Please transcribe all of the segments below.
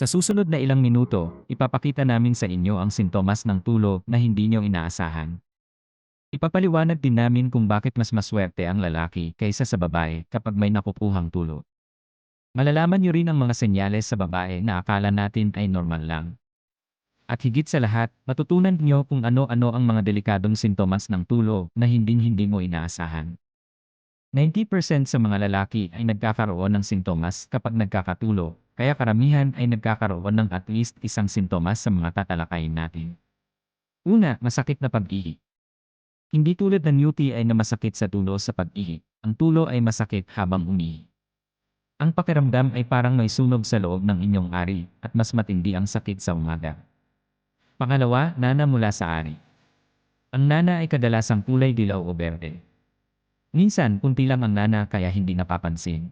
Sa susunod na ilang minuto, ipapakita namin sa inyo ang sintomas ng tulo na hindi nyo inaasahan. Ipapaliwanag din namin kung bakit mas maswerte ang lalaki kaysa sa babae kapag may nakukuhang tulo. Malalaman nyo rin ang mga senyales sa babae na akala natin ay normal lang. At higit sa lahat, matutunan nyo kung ano-ano ang mga delikadong sintomas ng tulo na hindi-hindi mo inaasahan. 90% sa mga lalaki ay nagkakaroon ng sintomas kapag nagkakatulo, kaya karamihan ay nagkakaroon ng at least isang sintomas sa mga tatalakayin natin. Una, masakit na pag-ihi. Hindi tulad ng UTI na masakit sa tulo sa pag-ihi. Ang tulo ay masakit habang umihi. Ang pakiramdam ay parang may sunog sa loob ng inyong ari at mas matindi ang sakit sa umaga. Pangalawa, nana mula sa ari. Ang nana ay kadalasang kulay dilaw o berde. Minsan, kunti lang ang nana kaya hindi napapansin.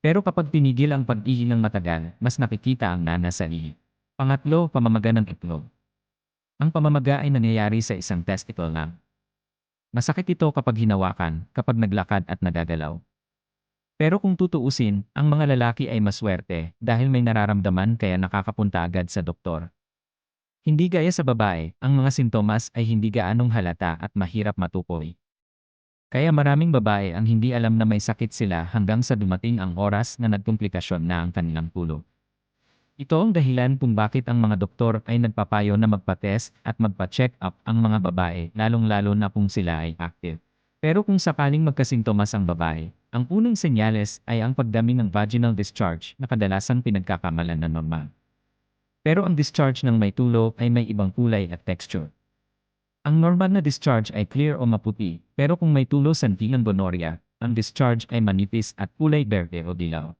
Pero kapag pinigil ang pag-ihi ng matagal, mas nakikita ang nana. Pangatlo, pamamaga ng itlog. Ang pamamaga ay nangyayari sa isang testicle lang. Masakit ito kapag hinawakan, kapag naglakad at nagagalaw. Pero kung tutuusin, ang mga lalaki ay maswerte dahil may nararamdaman kaya nakakapunta agad sa doktor. Hindi gaya sa babae, ang mga sintomas ay hindi gaanong halata at mahirap matukoy. Kaya maraming babae ang hindi alam na may sakit sila hanggang sa dumating ang oras na nagkomplikasyon na ang kanilang pulo. Ito ang dahilan kung bakit ang mga doktor ay nagpapayo na magpa-test at magpa-check up ang mga babae lalong-lalo na kung sila ay active. Pero kung sakaling magkasintomas ang babae, ang unang senyales ay ang pagdami ng vaginal discharge na kadalasang pinagkakamalan na normal. Pero ang discharge ng may tulo ay may ibang kulay at texture. Ang normal na discharge ay clear o maputi, pero kung may tulo sa ng gonorrhea, ang discharge ay manipis at kulay berde o dilaw.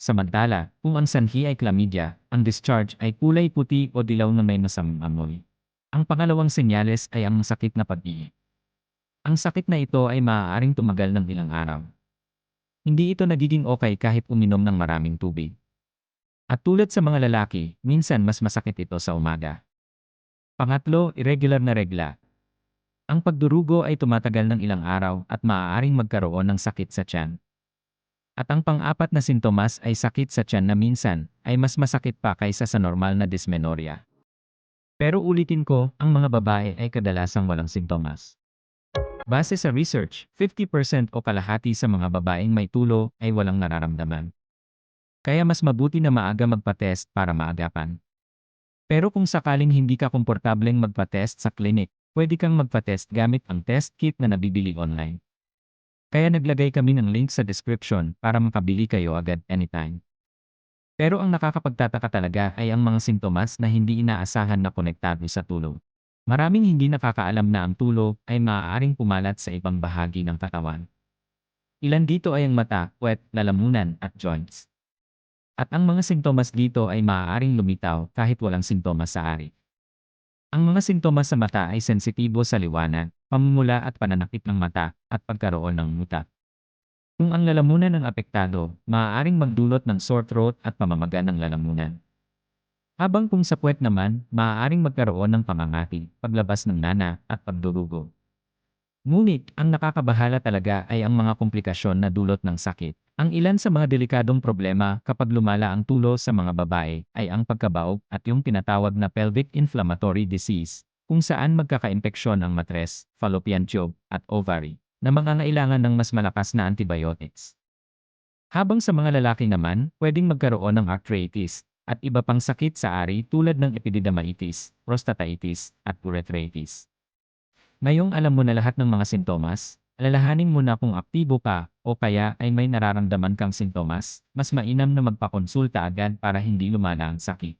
Samantala, kung ang sanhi ay chlamydia, ang discharge ay kulay puti o dilaw na may masamang amoy. Ang pangalawang senyales ay ang sakit na pag-ihi. Ang sakit na ito ay maaaring tumagal ng ilang araw. Hindi ito nagiging okay kahit uminom ng maraming tubig. At tulad sa mga lalaki, minsan mas masakit ito sa umaga. Pangatlo, irregular na regla. Ang pagdurugo ay tumatagal ng ilang araw at maaaring magkaroon ng sakit sa tiyan. At ang pang-apat na sintomas ay sakit sa tiyan na minsan ay mas masakit pa kaysa sa normal na dysmenorrhea. Pero ulitin ko, ang mga babae ay kadalasang walang sintomas. Base sa research, 50% o kalahati sa mga babaeng may tulo ay walang nararamdaman. Kaya mas mabuti na maaga magpa-test para maagapan. Pero kung sakaling hindi ka komportableng magpa-test sa clinic, pwede kang magpa-test gamit ang test kit na nabibili online. Kaya naglagay kami ng link sa description para makabili kayo agad anytime. Pero ang nakakapagtataka talaga ay ang mga sintomas na hindi inaasahan na konektado sa tulo. Maraming hindi nakakaalam na ang tulo ay maaaring pumalat sa ibang bahagi ng katawan. Ilan dito ay ang mata, puwet, lalamunan, at joints. At ang mga sintomas dito ay maaaring lumitaw kahit walang sintomas sa ari. Ang mga sintomas sa mata ay sensitibo sa liwanag, pamumula at pananakit ng mata, at pagkaroon ng muta. Kung ang lalamunan ang apektado, maaaring magdulot ng sore throat at pamamaga ng lalamunan. Habang kung sa puwet naman, maaaring magkaroon ng pangangati, paglabas ng nana, at pagdurugo. Ngunit, ang nakakabahala talaga ay ang mga komplikasyon na dulot ng sakit. Ang ilan sa mga delikadong problema kapag lumala ang tulo sa mga babae ay ang pagkabaog at yung tinatawag na pelvic inflammatory disease, kung saan magkakaimpeksyon ang matres, fallopian tube, at ovary, na mangangailangan ng mas malakas na antibiotics. Habang sa mga lalaki naman, pwedeng magkaroon ng arthritis at iba pang sakit sa ari tulad ng epididymitis, prostatitis, at urethritis. Ngayong alam mo na lahat ng mga sintomas, alalahanin mo na kung aktibo ka o kaya ay may nararamdaman kang sintomas, mas mainam na magpakonsulta agad para hindi lumala ang sakit.